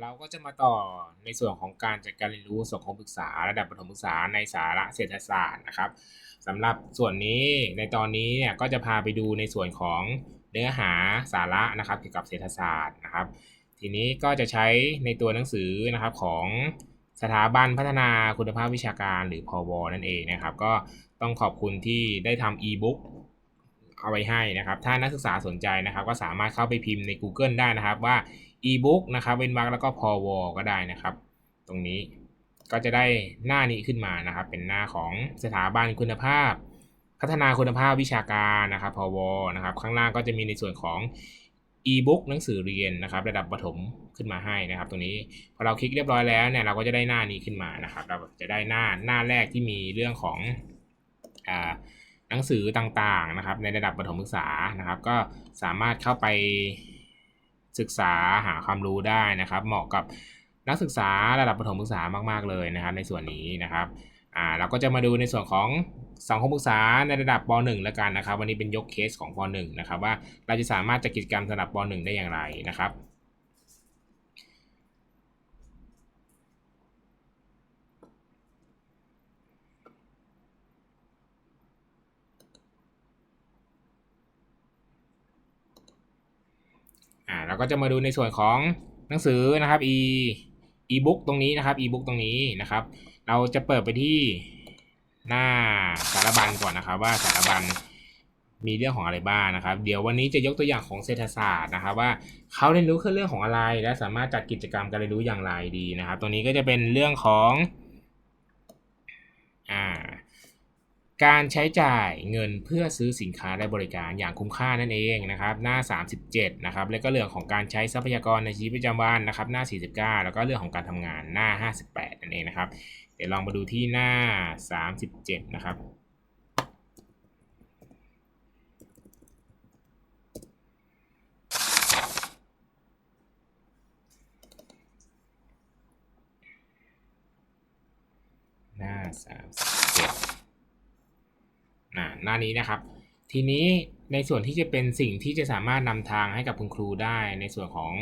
เราก็จะมาต่อในส่วนของการจัดการเรียนรู้สังคมศึกษา ระดับประถมศึกษาในสาระเศรษฐศาสตร์นะครับสำหรับส่วนนี้ในตอนนี้เนี่ยก็จะพาไปดูในส่วนของเนื้อหาสาระนะครับเกี่ยวกับเศรษฐศาสตร์นะครับ ทีนี้ก็จะใช้ในตัวหนังสือนะครับของสถาบันพัฒนาคุณภาพวิชาการหรือพวนั่นเองนะครับ ก็ต้องขอบคุณที่ได้ทำอีบุ๊กเอาไว้ให้นะครับ ถ้านักศึกษาสนใจนะครับ ก็สามารถเข้าไปพิมพ์ใน Google ได้นะครับว่า e-book นะครับเว้นวรรคแล้วก็พอวก็ได้นะครับ ตรงนี้ก็จะได้หน้านี้ขึ้นมานะครับ เป็นหน้าของสถาบันคุณภาพ พัฒนาคุณภาพวิชาการนะครับพอวนะครับ ข้างล่างก็จะมีในส่วนของ e-book หนังสือเรียนนะครับ ระดับประถมขึ้นมาให้นะครับ ตรงนี้พอเราคลิกเรียบร้อยแล้วเนี่ยเราก็จะได้หน้านี้ขึ้นมานะครับ เราจะได้หน้าหน้าแรกที่มีเรื่องของอ่าหนังสือต่างๆนะครับ ในระดับประถมศึกษานะครับ ก็สามารถเข้าไป ศึกษาหาความรู้ได้นะครับ เหมาะกับนักศึกษาระดับประถมศึกษามาก ๆ เลยนะครับ ในส่วนนี้นะครับอ่าเราก็จะมาดูในส่วนของสังคมศึกษาในระดับป .1 แล้วกันนะครับ วันนี้เป็นยกเคสของป .1 นะครับว่าเราจะสามารถจัดกิจกรรมสำหรับป .1 ได้อย่างไรนะครับ อ่าเราก็จะมาดูในส่วนของหนังสือนะครับ e e-book ตรงนี้นะครับ e-book ตรงนี้นะครับ เราจะเปิดไปที่หน้าสารบัญก่อนนะครับ ว่าสารบัญมีเรื่องของอะไรบ้างนะครับ เดี๋ยววันนี้จะยกตัวอย่างของเศรษฐศาสตร์นะครับ ว่าเขาเรียนรู้เรื่องของอะไร และสามารถจัดกิจกรรมการเรียนรู้อย่างไรดีนะครับตรงนี้ก็จะเป็นเรื่องของอ่า การใช้จ่ายเงินเพื่อซื้อสินค้าและบริการอย่างคุ้มค่านั่นเองนะครับหน้า 37นะครับแล้วก็เรื่องของการใช้ทรัพยากรในชีวิตประจำวันนะครับหน้า 49 แล้วก็เรื่องของการทำงานหน้า 58 นั่นเองนะครับเดี๋ยวลองมาดูที่หน้า 37 นะครับหน้า37 หน้านี้นะครับ ทีนี้ในส่วนที่จะเป็นสิ่งที่จะสามารถนำทางให้กับคุณครูได้ ในส่วนของ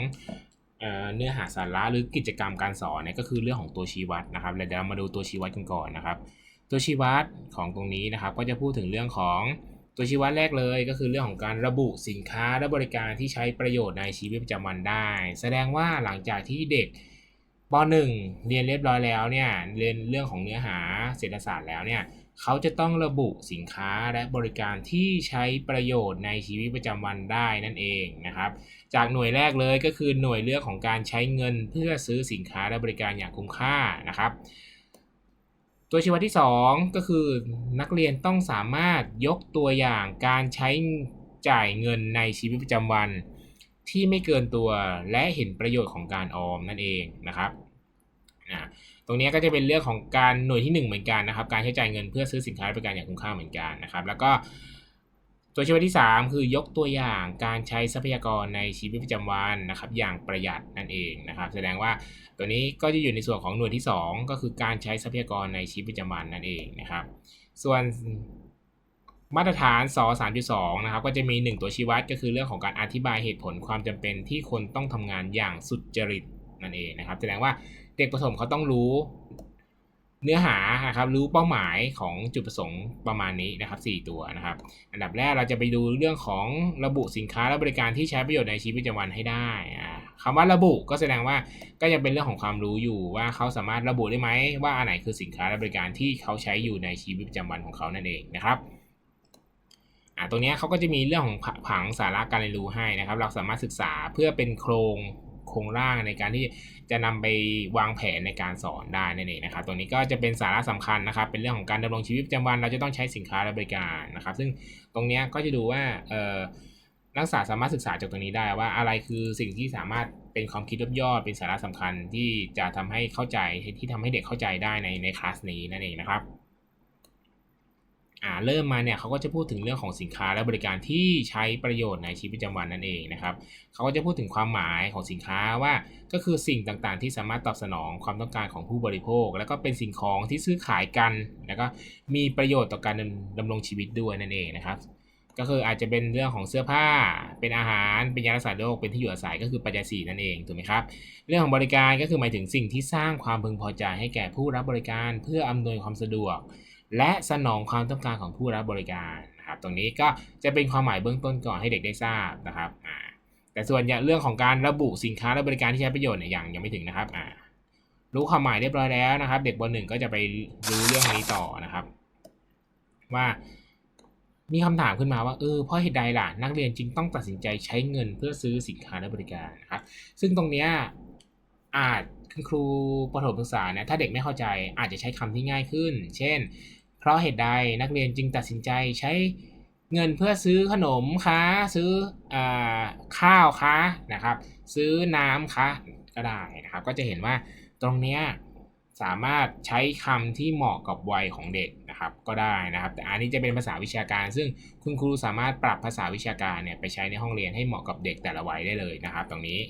เออเนื้อหาสาระหรือกิจกรรมการสอนเนี่ยก็คือเรื่องของตัวชี้วัดนะครับเดี๋ยวเรามาดูตัวชี้วัดกันก่อนนะครับ ตัวชี้วัดของตรงนี้นะครับ ก็จะพูดถึงเรื่องของตัวชี้วัดแรกเลยก็คือเรื่องของการระบุสินค้าและบริการที่ใช้ประโยชน์ในชีวิตประจำวันได้ แสดงว่าหลังจากที่เด็กป .1 เรียนเรียบร้อยแล้วเนี่ยเรียนเรื่องของเนื้อหาเศรษฐศาสตร์แล้วเนี่ย เขาจะต้องระบุสินค้าและบริการที่ใช้ประโยชน์ในชีวิตประจำวันได้นั่นเองนะครับ จากหน่วยแรกเลยก็คือหน่วยเรื่องของการใช้เงินเพื่อซื้อสินค้าและบริการอย่างคุ้มค่านะครับ ตัวชี้วัดที่ 2 ก็คือนักเรียนต้องสามารถยกตัวอย่างการใช้จ่ายเงินในชีวิตประจำวัน ที่ไม่เกินตัวและเห็นประโยชน์ของการออมนั่นเองนะครับอ่าต รงนี้ก็จะเป็นเรื่องของการหน่วยที่ 1 เหมือนกันนะครับ การใช้จ่ายเงินเพื่อซื้อสินค้าบริการอย่างคุ้มค่าเหมือนกันนะครับ แล้วก็ตัวชี้วัดที่ 3 คือยกตัวอย่างการใช้ทรัพยากรในชีวิตประจำวันนะครับ อย่างประหยัดนั่นเองนะครับ แสดงว่าตัวนี้ก็จะอยู่ในส่วนของหน่วยที่ 2 ก็คือการใช้ทรัพยากรในชีวิตประจำวันนั่นเองนะครับ ส่วนมาตรฐานส3.2นะครับ ก็จะมี 1 ตัวชี้วัดก็คือเรื่องของการอธิบายเหตุผลความจำเป็นที่คนต้องทำงานอย่างสุจริตนั่นเองนะครับ แสดงว่า เด็กประถมเขาต้องรู้เนื้อหานะครับรู้เป้าหมายของจุดประสงค์ประมาณนี้นะครับ 4 ตัวนะครับ อันดับแรกเราจะไปดูเรื่องของระบุสินค้าและบริการที่ใช้ประโยชน์ในชีวิตประจำวันให้ได้คำว่าระบุก็แสดงว่าก็ยังเป็นเรื่องของความรู้อยู่ว่าเขาสามารถระบุได้ไหมว่าอันไหนคือสินค้าและบริการที่เขาใช้อยู่ในชีวิตประจำวันของเขานั่นเองนะครับตรงนี้เขาก็จะมีเรื่องของผังสาระการเรียนรู้ให้นะครับ เราสามารถศึกษาเพื่อเป็นโครง โครงร่างในการที่จะนำไปวางแผนในการสอนได้นั่นเองนะครับตรงนี้ก็จะเป็นสาระสำคัญนะครับ เป็นเรื่องของการดำรงชีวิตประจำวันเราจะต้องใช้สินค้าและบริการนะครับ ซึ่งตรงนี้ก็จะดูว่าเนักศึกษาสามารถศึกษาจากตรงนี้ได้ว่าอะไรคือสิ่งที่สามารถเป็นความคิดยอดเป็นสาระสำคัญที่จะทำให้เข้าใจที่ทำให้เด็กเข้าใจได้ในในคลาสนี้นั่นเองนะครับ อ่าเริ่มมาเนี่ยเขาก็จะพูดถึงเรื่องของสินค้าและบริการที่ใช้ประโยชน์ในชีวิตประจำวันนั่นเองนะครับเขาก็จะพูดถึงความหมายของสินค้าว่าก็คือสิ่งต่างๆ ที่สามารถตอบสนองความต้องการของผู้บริโภค แล้วก็เป็นสิ่งของที่ซื้อขายกัน แล้วก็มีประโยชน์ต่อการดำรงชีวิตด้วยนั่นเองนะครับก็คืออาจจะเป็นเรื่องของเสื้อผ้า เป็นอาหาร เป็นยารักษาโรค เป็นที่อยู่อาศัยก็คือปัจจัยสี่นั่นเองถูกไหมครับ เรื่องของบริการก็คือหมายถึงสิ่งที่สร้างความพึงพอใจให้แก่ผู้รับบริการ เพื่ออำนวยความสะดวก และสนองความต้องการของผู้รับบริการนะครับตรงนี้ก็จะเป็นความหมายเบื้องต้นก่อนให้เด็กได้ทราบนะครับแต่ส่วนอย่าเรื่องของการระบุสินค้าและบริการที่ใช้ประโยชน์เนี่ยยังยังไม่ถึงนะครับรู้ความหมายเรียบร้อยแล้วนะครับ เด็กปหนึ่งก็จะไปรู้เรื่องนี้ต่อนะครับ ว่ามีคำถามขึ้นมาว่าเออเพราะเหตุใดล่ะนักเรียนจึงต้องตัดสินใจใช้เงินเพื่อซื้อสินค้าและบริการนะครับ ซึ่งตรงเนี้ยอาจคุณครูประถมศึกษาเนี่ยถ้าเด็กไม่เข้าใจอาจจะใช้คำที่ง่ายขึ้น เช่น เพราะเหตุใดนักเรียนจึงตัดสินใจใช้เงินเพื่อซื้อขนมคะซื้ออข้าวคะนะครับ ซื้อน้ำคะก็ได้นะครับ ก็จะเห็นว่าตรงเนี้ยสามารถใช้คำที่เหมาะกับวัยของเด็กนะครับก็ได้นะครับ แต่อันนี้จะเป็นภาษาวิชาการ ซึ่งคุณครูสามารถปรับภาษาวิชาการเนี่ยไปใช้ในห้องเรียนให้เหมาะกับเด็กแต่ละวัยได้เลยนะครับ ตรงนี้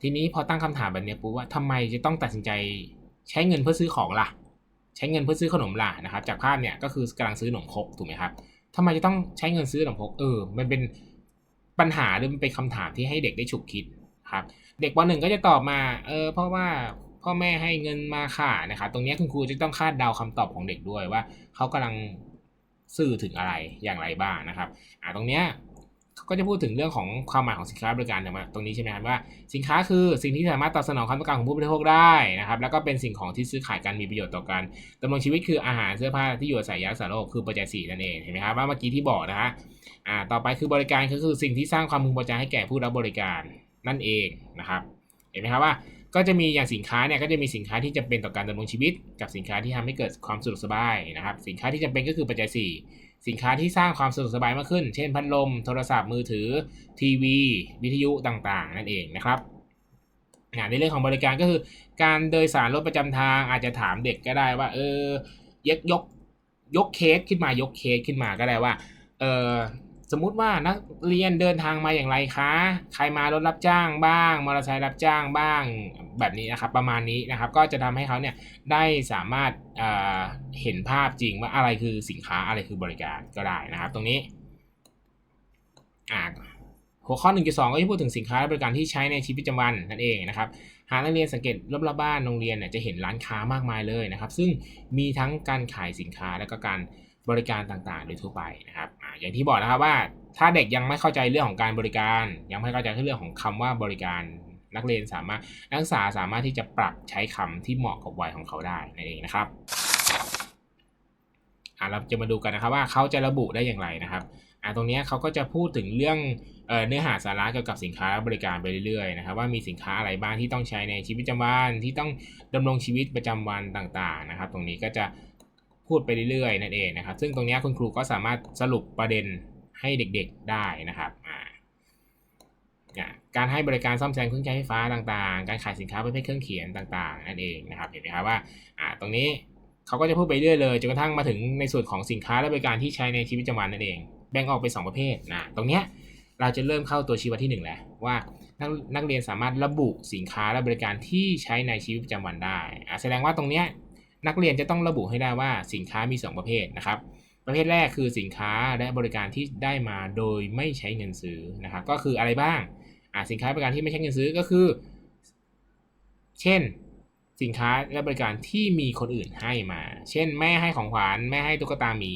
ทีนี้พอตั้งคำถามแบบนี้ปุ๊บว่าทำไมจะต้องตัดสินใจใช้เงินเพื่อซื้อของล่ะ ใช้เงินเพื่อซื้อขนมล่ะนะครับ จากภาพเนี่ยก็คือกำลังซื้อขนมครกถูกไหมครับทำไมจะต้องใช้เงินซื้อขนมครกเออ มันเป็นปัญหาหรือมันเป็นคำถามที่ให้เด็กได้ฉุกคิดครับ เด็กวันหนึ่งก็จะตอบมา เออ เพราะว่าพ่อแม่ให้เงินมาค่ะนะครับ ตรงนี้คุณครูจะต้องคาดเดาคำตอบของเด็กด้วยว่าเขากำลังสื่อถึงอะไรอย่างไรบ้างนะครับ อ่าตรงเนี้ย ก็จะพูดถึงเรื่องของความหมายของสินค้าบริการตรงนี้ใช่ไหมครับว่าสินค้าคือสิ่งที่สามารถตอบสนองความต้องการของผู้บริโภคได้นะครับแล้วก็เป็นสิ่งของที่ซื้อขายกันมีประโยชน์ต่อกันดำรงชีวิตคืออาหารเสื้อผ้าที่อยู่อาศัยยารักษาโรคคือปัจจัยสี่นั่นเองเห็นไหมครับว่าเมื่อกี้ที่บอกนะฮะอ่าต่อไปคือบริการก็คือสิ่งที่สร้างความพึงพอใจให้แก่ผู้รับบริการนั่นเองนะครับเห็นไหมครับว่าก็จะมีอย่างสินค้าเนี่ยก็จะมีสินค้าที่จำเป็นต่อการดำรงชีวิต กับสินค้าที่ทำให้เกิดความสะดวกสบายนะครับสินค้าที่จำเป็นก็คือปัจจัย4 สินค้าที่สร้างความสะดวกสบายมากขึ้น เช่นพัดลม โทรศัพท์มือถือ ทีวี วิทยุต่างๆ นั่นเองนะครับในเรื่องของบริการก็คือ การโดยสารรถประจำทางอาจจะถามเด็กก็ได้ว่า เออยกยกยกเคสขึ้นมายกเคสขึ้นมาก็ได้ว่า เออ สมมุติว่านักเรียนเดินทางมาอย่างไรคะ ใครมารถรับจ้างบ้าง มอเตอร์ไซค์รับจ้างบ้าง แบบนี้นะครับ ประมาณนี้นะครับ ก็จะทำให้เขาเนี่ยได้สามารถเเห็นภาพจริงว่าอะไรคือสินค้าอะไรคือบริการก็ได้นะครับ ตรงนี้หัวข้อ 1.2 ก็จะพูดถึงสินค้าและบริการที่ใช้ในชีวิตประจำวันนั่นเองนะครับ หากนักเรียนสังเกตรอบๆบ้านโรงเรียนเนี่ยจะเห็นร้านค้ามากมายเลยนะครับ ซึ่งมีทั้งการขายสินค้าและก็การ บริการต่างๆ โดยทั่วไปนะครับออย่างที่บอกนะครับว่าถ้าเด็กยังไม่เข้าใจเรื่องของการบริการ ยังไม่เข้าใจเรื่องของคำว่าบริการนักเรียนสามารถนักศึกษาสามารถที่จะปรับใช้คำที่เหมาะกับวัยของเขาได้นั่นเองนะครับอ่าเราจะมาดูกันนะครับว่าเขาจะระบุได้อย่างไรนะครับอ่าตรงนี้เขาก็จะพูดถึงเรื่องเนื้อหาสาระเกี่ยวกับสินค้าและบริการไปเรื่อยๆนะครับว่ามีสินค้าอะไรบ้างที่ต้องใช้ในชีวิตประจำวันที่ต้องดำรงชีวิตประจำวันต่างๆนะครับ ตรงนี้ก็จะ พูดไปเรื่อยๆนั่นเองนะครับ ซึ่งตรงนี้คุณครูก็สามารถสรุปประเด็นให้เด็กๆได้นะครับการให้บริการซ่อมแซมเครื่องใช้ไฟฟ้าต่างๆ การขายสินค้าประเภทเครื่องเขียนต่างๆ นั่นเองนะครับ เห็นไหมครับว่าตรงนี้เขาก็จะพูดไปเรื่อยเลยจนกระทั่งมาถึงในส่วนของสินค้าและบริการที่ใช้ในชีวิตประจำวันนั่นเอง แบ่งออกเป็น2ประเภทนะ ตรงเนี้ยเราจะเริ่มเข้าตัวชี้วัดที่ 1 แล้วว่านักนักเรียนสามารถระบุสินค้าและบริการที่ใช้ในชีวิตประจำวันได้ แสดงว่าตรงเนี้ย นักเรียนจะต้องระบุให้ได้ว่าสินค้ามี 2 ประเภทนะครับ ประเภทแรกคือสินค้าและบริการที่ได้มาโดยไม่ใช้เงินซื้อนะครับ ก็คืออะไรบ้างอ่าสินค้าบริการที่ไม่ใช้เงินซื้อก็คือ เช่น สินค้าและบริการที่มีคนอื่นให้มา เช่น แม่ให้ของขวัญแม่ให้ตุ๊กตาหมี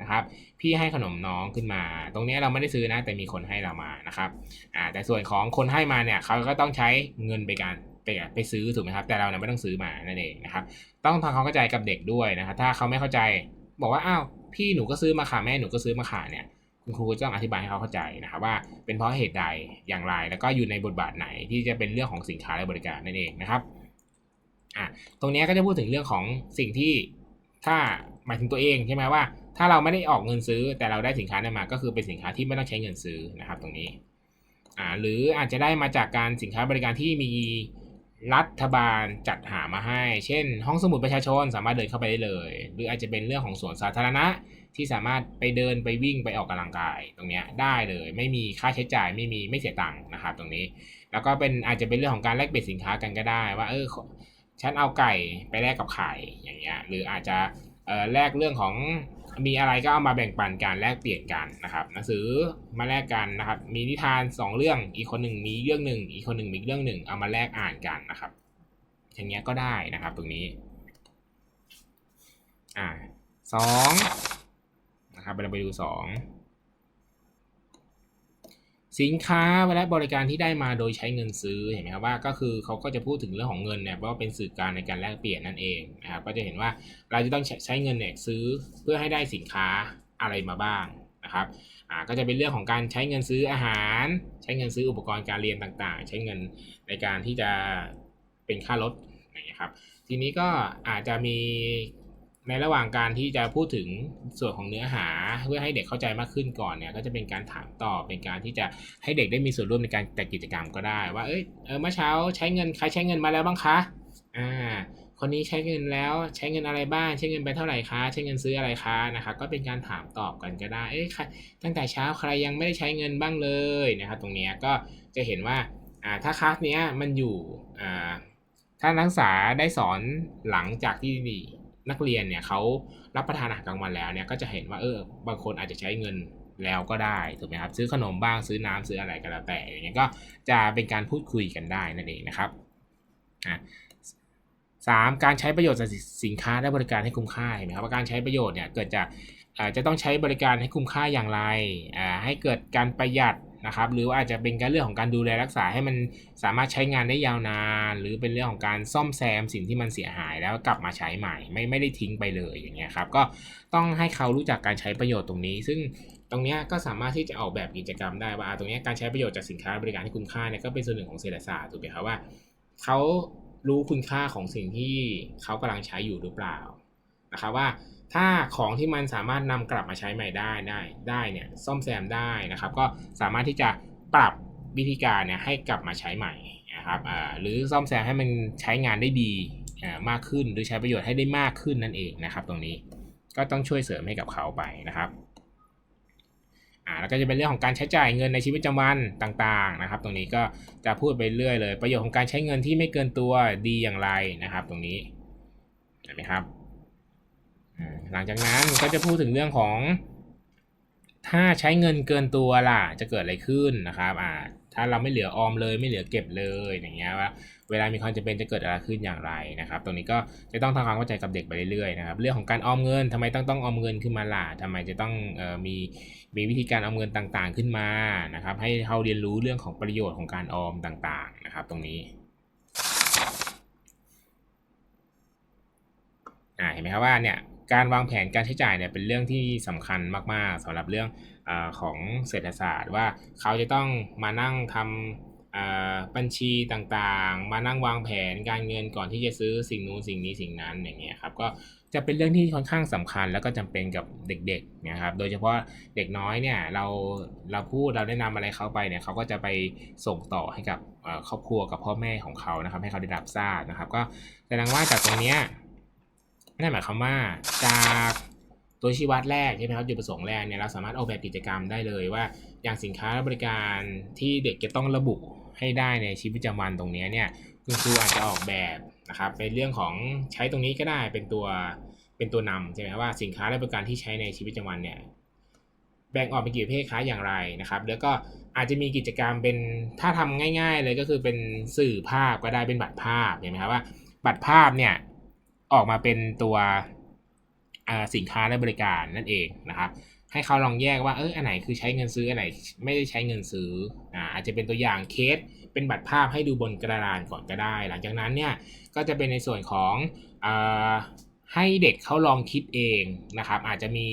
นะครับ พี่ให้ขนมน้องขึ้นมา ตรงนี้เราไม่ได้ซื้อนะแต่มีคนให้เรามานะครับอ่าแต่ส่วนของคนให้มาเนี่ยเขาก็ต้องใช้เงินไปการ ไปไปซื้อถูกไหมครับ แต่เราเนี่ยไม่ต้องซื้อมานั่นเองนะครับ ต้องทำความเข้าใจกับเด็กด้วยนะครับ ถ้าเขาไม่เข้าใจบอกว่าอ้าวพี่หนูก็ซื้อมาค่ะแม่หนูก็ซื้อมาค่ะเนี่ยคุณครูก็ต้องอธิบายให้เขาเข้าใจนะครับว่าเป็นเพราะเหตุใดอย่างไร แล้วก็อยู่ในบทบาทไหนที่จะเป็นเรื่องของสินค้าและบริการนั่นเองนะครับอะตรงนี้ก็จะพูดถึงเรื่องของสิ่งที่ถ้าหมายถึงตัวเองใช่ไหมว่า ถ้าเราไม่ได้ออกเงินซื้อ แต่เราได้สินค้านั้นมา ก็คือเป็นสินค้าที่ไม่ต้องใช้เงินซื้อนะครับ ตรงนี้อ่าหรืออาจจะได้มาจากการสินค้าบริการที่มี รัฐบาลจัดหามาให้ เช่น ห้องสมุดประชาชนสามารถเดินเข้าไปได้เลย หรืออาจจะเป็นเรื่องของสวนสาธารณะที่สามารถไปเดินไปวิ่งไปออกกำลังกายตรงนี้ได้เลย ไม่มีค่าใช้จ่ายไม่มีไม่เสียตังค์นะครับตรงนี้ แล้วก็เป็นอาจจะเป็นเรื่องของการแลกเปลี่ยนสินค้ากันก็ได้ ว่าเออฉันเอาไก่ไปแลกกับไข่อย่างเงี้ยหรืออาจจะ แลกเรื่องของมีอะไรก็เอามาแบ่งปันกันแลกเปลี่ยนกันนะครับหนังสือมาแลกกันนะครับ มีนิทานสองเรื่องอีกคนหนึ่งมีเรื่องหนึ่งอีกคนหนึ่งมีเรื่องหนึ่งเอามาแลกอ่านกันนะครับ อย่างเงี้ยก็ได้นะครับตรงนี้อ่าสองนะครับเราไปดูสอง สินค้าและบริการที่ได้มาโดยใช้เงินซื้อเห็นไหมครับว่าก็คือเขาก็จะพูดถึงเรื่องของเงินเนี่ยว่าเป็นสื่อกางในการแลกเปลี่ยนนั่นเองนะครับก็จะเห็นว่าเราจะต้องใช้เงินเนี่ยซื้อเพื่อให้ได้สินค้าอะไรมาบ้างนะครับอ่าก็จะเป็นเรื่องของการใช้เงินซื้ออาหาร ใช้เงินซื้ออุปกรณ์การเรียนต่างๆ ใช้เงินในการที่จะเป็นค่ารถอย่างเงี้ยครับทีนี้ก็อาจจะมี ในระหว่างการที่จะพูดถึงส่วนของเนื้อหาเพื่อให้เด็กเข้าใจมากขึ้นก่อนเนี่ยก็จะเป็นการถามตอบเป็นการที่จะให้เด็กได้มีส่วนร่วมในการจัดกิจกรรมก็ได้ ว่าเอ้ยเออเมื่อเช้าใช้เงินใครใช้เงินมาแล้วบ้างคะอ่าคนนี้ใช้เงินแล้วใช้เงินอะไรบ้างใช้เงินไปเท่าไหร่คะใช้เงินซื้ออะไรคะนะครับก็เป็นการถามตอบกันก็ได้เอ้ยตั้งแต่เช้าใครยังไม่ได้ใช้เงินบ้างเลยนะครับตรงนี้ก็จะเห็นว่าอ่าถ้าคลาสเนี้ยมันอยู่อ่าถ้านักศึกษาได้สอนหลังจากที่ นักเรียนเนี่ยเขารับประทานอาหารกลางวันแล้วเนี่ยก็จะเห็นว่าเออบางคนอาจจะใช้เงินแล้วก็ได้ถูกไหมครับซื้อขนมบ้างซื้อน้ำซื้ออะไรก็แล้วแต่อย่างเงี้ยก็จะเป็นการพูดคุยกันได้นั่นเองนะครับอะสามการใช้ประโยชน์จากสินค้าและบริการให้คุ้มค่าเห็นไหมครับว่าการใช้ประโยชน์เนี่ยเกิดจากจะต้องใช้บริการให้คุ้มค่าอย่างไรให้เกิดการประหยัด นะครับหรือว่าอาจจะเป็นการเรื่องของการดูแลรักษาให้มันสามารถใช้งานได้ยาวนาน หรือเป็นเรื่องของการซ่อมแซมสิ่งที่มันเสียหายแล้วกลับมาใช้ใหม่ ไม่ไม่ได้ทิ้งไปเลยอย่างเงี้ยครับก็ต้องให้เขารู้จักการใช้ประโยชน์ตรงนี้ ซึ่งตรงนี้ก็สามารถที่จะออกแบบกิจกรรมได้ว่าตรงนี้การใช้ประโยชน์จากสินค้าบริการที่คุ้มค่าเนี่ยก็เป็นส่วนหนึ่งของเศรษฐศาสตร์ถูกไหมครับว่าเขารู้คุณค่าของสิ่งที่เขากำลังใช้อยู่หรือเปล่านะครับว่า ถ้าของที่มันสามารถนำกลับมาใช้ใหม่ได้ได้ได้เนี่ยซ่อมแซมได้นะครับ ก็สามารถที่จะปรับวิธีการเนี่ยให้กลับมาใช้ใหม่นะครับหรือซ่อมแซมให้มันใช้งานได้ดีมากขึ้นหรือใช้ประโยชน์ให้ได้มากขึ้นนั่นเองนะครับ ตรงนี้ก็ต้องช่วยเสริมให้กับเขาไปนะครับอ่าแล้วก็จะเป็นเรื่องของการใช้จ่ายเงินในชีวิตประจำวันต่างๆนะครับ ตรงนี้ก็จะพูดไปเรื่อยเลย ประโยชน์ของการใช้เงินที่ไม่เกินตัวดีอย่างไรนะครับ ตรงนี้เห็นไหมครับ หลังจากนั้นก็จะพูดถึงเรื่องของ ถ้าใช้เงินเกินตัวล่ะ จะเกิดอะไรขึ้นนะครับอ่าถ้าเราไม่เหลือออมเลยไม่เหลือเก็บเลยอย่างเงี้ยว่า เวลามีความจำเป็นจะเกิดอะไรขึ้นอย่างไรนะครับ ตรงนี้ก็จะต้องทำความเข้าใจกับเด็กไปเรื่อยๆนะครับ เรื่องของการออมเงินทำไมต้องต้องออมเงินขึ้นมาล่ะทำไมจะต้องเอ่อมีมีวิธีการออมเงินต่างๆขึ้นมานะครับ ให้เขาเรียนรู้เรื่องของประโยชน์ของการออมต่างๆนะครับ ตรงนี้อ่าเห็นไหมครับว่าเนี่ย การวางแผนการใช้จ่ายเนี่ยเป็นเรื่องที่สำคัญมาก ๆสำหรับเรื่องอของเศรษฐศาสตร์ ว่าเขาจะต้องมานั่งทำบัญชีต่างๆ มานั่งวางแผนการเงินก่อนที่จะซื้อสิ่งนู้นสิ่งนี้สิ่งนั้นอย่างเงี้ยครับก็จะเป็นเรื่องที่ค่อนข้างสำคัญแล้วก็จำเป็นกับเด็กๆนะครับ โดยเฉพาะเด็กน้อยเนี่ยเราเราพูดเราได้นำอะไรเขาไปเนี่ยเขาก็จะไปส่งต่อให้กับครอบครัวกับพ่อแม่ของเขานะครับ ให้เขาได้รับทราบนะครับ ก็แสดงว่าจากตรงเนี้ย นั่นหมายความว่าจากตัวชี้วัดแรกใช่ไหมครับจุดประสงค์แรกเนี่ยเราสามารถออกแบบกิจกรรมได้เลยว่า อย่างสินค้าและบริการที่เด็กจะต้องระบุให้ได้ในชีวิตประจำวันตรงนี้เนี่ยคุณครูอาจจะออกแบบนะครับในเรื่องของใช้ตรงนี้ก็ได้เป็นตัวเป็นตัวนำใช่ไหมว่าสินค้าและบริการที่ใช้ในชีวิตประจำวันเนี่ยแบ่งออกเป็นกี่ประเภทค้าอย่างไรนะครับ แล้วก็อาจจะมีกิจกรรมเป็นถ้าทำง่าย ๆ เลยก็คือเป็นสื่อภาพก็ได้เป็นบัตรภาพเห็นไหมครับว่า บัตรภาพเนี่ย ออกมาเป็นตัวสินค้าและบริการนั่นเองนะครับให้เขาลองแยกว่าเอออันไหนคือใช้เงินซื้ออันไหนไม่ได้ใช้เงินซื้ออ่าอาจจะเป็นตัวอย่างเคสเป็นบัตรภาพให้ดูบนกระดานก่อนก็ได้ หลังจากนั้นเนี่ยก็จะเป็นในส่วนของอให้เด็กเขาลองคิดเองนะครับ อาจจะมี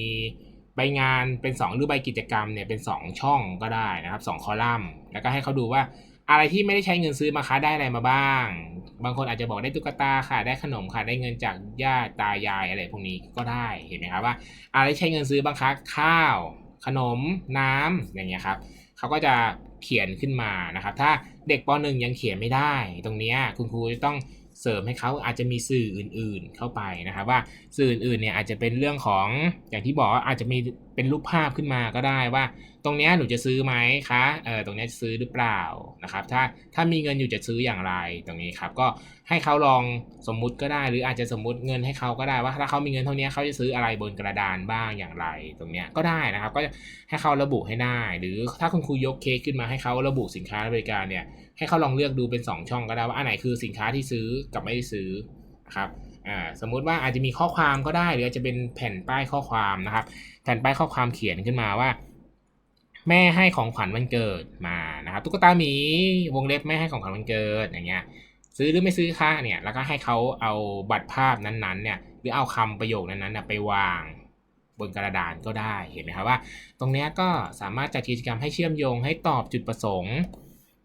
ใบงานเป็น 2 หรือใบกิจกรรมเนี่ยเป็น 2 ช่องก็ได้นะครับ2คอลัมน์ แล้วก็ให้เขาดูว่า อะไรที่ไม่ได้ใช้เงินซื้อมาค้าได้อะไรมาบ้าง บางคนอาจจะบอกได้ตุ๊กตาค่ะ ได้ขนมค่ะ ได้เงินจากญาติตายายอะไรพวกนี้ก็ได้ เห็นไหมครับว่า อะไรใช้เงินซื้อบ้างคะข้าว ขนม น้ำอย่างเงี้ยครับ เขาก็จะเขียนขึ้นมานะครับ ถ้าเด็กป .1 ยังเขียนไม่ได้ ตรงนี้คุณครูจะต้อง เสริมให้เขาอาจจะมีสื่ออื่นๆเข้าไปนะครับว่าสื่ออื่นๆเนี่ยอาจจะเป็นเรื่องของอย่างที่บอกว่าอาจจะมีเป็นรูปภาพขึ้นมาก็ได้ว่า ตรงนี้หนูจะซื้อไหมคะเออตรงนี้จะซื้อหรือเปล่านะครับถ้าถ้ามีเงินอยู่จะซื้ออย่างไรตรงนี้ครับก็ให้เขาลองสมมุติก็ได้ หรืออาจจะสมมุติเงินให้เขาก็ได้ว่า ถ้าเขามีเงินเท่านี้เขาจะซื้ออะไรบนกระดานบ้างอย่างไรตรงนี้ก็ได้นะครับ ก็ให้เขาระบุให้ได้ หรือถ้าคุณครูยกเค้กขึ้นมาให้เขาระบุสินค้าบริการเนี่ย ให้เขาลองเลือกดูเป็น 2 ช่องก็ได้ว่าอันไหนคือสินค้าที่ซื้อกับไม่ได้ซื้อนะครับอ่าสมมุติว่าอาจจะมีข้อความก็ได้ หรืออาจจะเป็นแผ่นป้ายข้อความนะครับ แผ่นป้ายข้อความเขียนขึ้นมาว่า แม่ให้ของขวัญวันเกิดมานะครับ ตุ๊กตาหมีวงเล็บแม่ให้ของขวัญวันเกิดอย่างเงี้ยซื้อหรือไม่ซื้อคะเนี่ยแล้วก็ให้เขาเอาบัตรภาพนั้นๆเนี่ยหรือเอาคำประโยคนั้นๆไปวางบนกระดานก็ได้เห็นไหมครับว่า ตรงเนี้ยก็สามารถจัดกิจกรรมให้เชื่อมโยงให้ตอบจุดประสงค์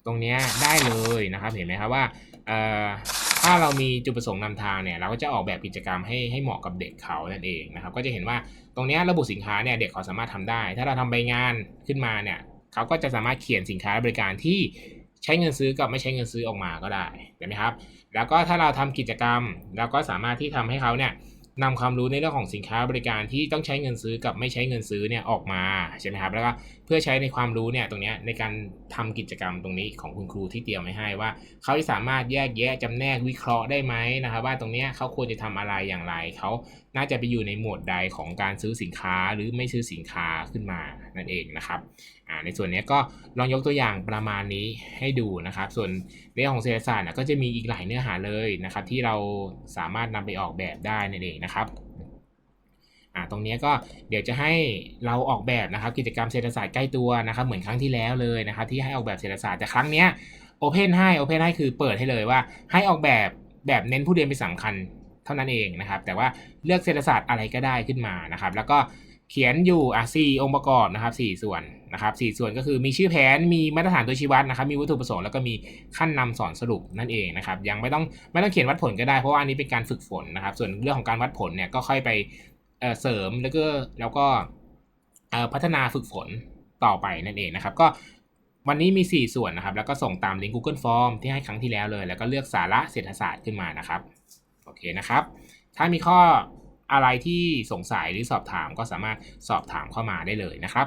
ตรงนี้ได้เลยนะครับเห็นไหมครับว่าถ้าเรามีจุดประสงค์นำทางเนี่ยเราก็จะออกแบบกิจกรรมให้ให้เหมาะกับเด็กเขานั่นเองนะครับก็จะเห็นว่าตรงนี้ระบุสินค้าเนี่ยเด็กเขาสามารถทำได้ ถ้าเราทำใบงานขึ้นมาเนี่ยเขาก็จะสามารถเขียนสินค้าและบริการที่ใช้เงินซื้อกับไม่ใช้เงินซื้อออกมาก็ได้เห็นไหมครับ แล้วก็ถ้าเราทำกิจกรรมเราก็สามารถที่ทำให้เขาเนี่ย นำความรู้ในเรื่องของสินค้าบริการที่ต้องใช้เงินซื้อกับไม่ใช้เงินซื้อเนี่ยออกมาใช่ไหมครับแล้วก็เพื่อใช้ในความรู้เนี่ยตรงนี้ในการทำกิจกรรมตรงนี้ของคุณครูที่เตรียมไว้ให้ว่า เขาจะสามารถแยกแยะจำแนกวิเคราะห์ได้ไหมนะครับว่าตรงนี้เขาควรจะทำอะไรอย่างไรเขาน่าจะไปอยู่ในหมวดใดของการซื้อสินค้าหรือไม่ซื้อสินค้าขึ้นมานั่นเองนะครับ อ่าในส่วนนี้ก็ลองยกตัวอย่างประมาณนี้ให้ดูนะครับ ส่วนเรื่องของเศรษฐศาสตร์ก็จะมีอีกหลายเนื้อหาเลยนะครับ ที่เราสามารถนำไปออกแบบได้นั่นเองนะครับอ่าตรงนี้ก็เดี๋ยวจะให้เราออกแบบนะครับ กิจกรรมเศรษฐศาสตร์ใกล้ตัวนะครับ เหมือนครั้งที่แล้วเลยนะครับ ที่ให้ออกแบบเศรษฐศาสตร์แต่ครั้งเนี้ยโอเพนให้โอเพนให้คือเปิดให้เลยว่า ให้ออกแบบแบบเน้นผู้เรียนเป็นสำคัญเท่านั้นเองนะครับ แต่ว่าเลือกเศรษฐศาสตร์อะไรก็ได้ขึ้นมานะครับ แล้วก็ เขียนอยู่อะสี่องค์ประกอบนะครับสี่ส่วนนะครับสี่ส่วนก็คือมีชื่อแผนมีมาตรฐานตัวชี้วัดนะครับ มีวัตถุประสงค์แล้วก็มีขั้นนำสอนสรุปนั่นเองนะครับ ยังไม่ต้องไม่ต้องเขียนวัดผลก็ได้เพราะว่าอันนี้เป็นการฝึกฝนนะครับ ส่วนเรื่องของการวัดผลเนี่ยก็ค่อยไปเเสริมแล้วก็แล้วก็พัฒนาฝึกฝนต่อไปนั่นเองนะครับ ก็วันนี้มี 4 ส่วนนะครับ แล้วก็ส่งตามลิงก์ Google Form ที่ให้ครั้งที่แล้วเลย แล้วก็เลือกสาระเศรษฐศาสตร์ขึ้นมานะครับ โอเคนะครับ ถ้ามีข้อ อะไรที่สงสัยหรือสอบถามก็สามารถสอบถามเข้ามาได้เลยนะครับ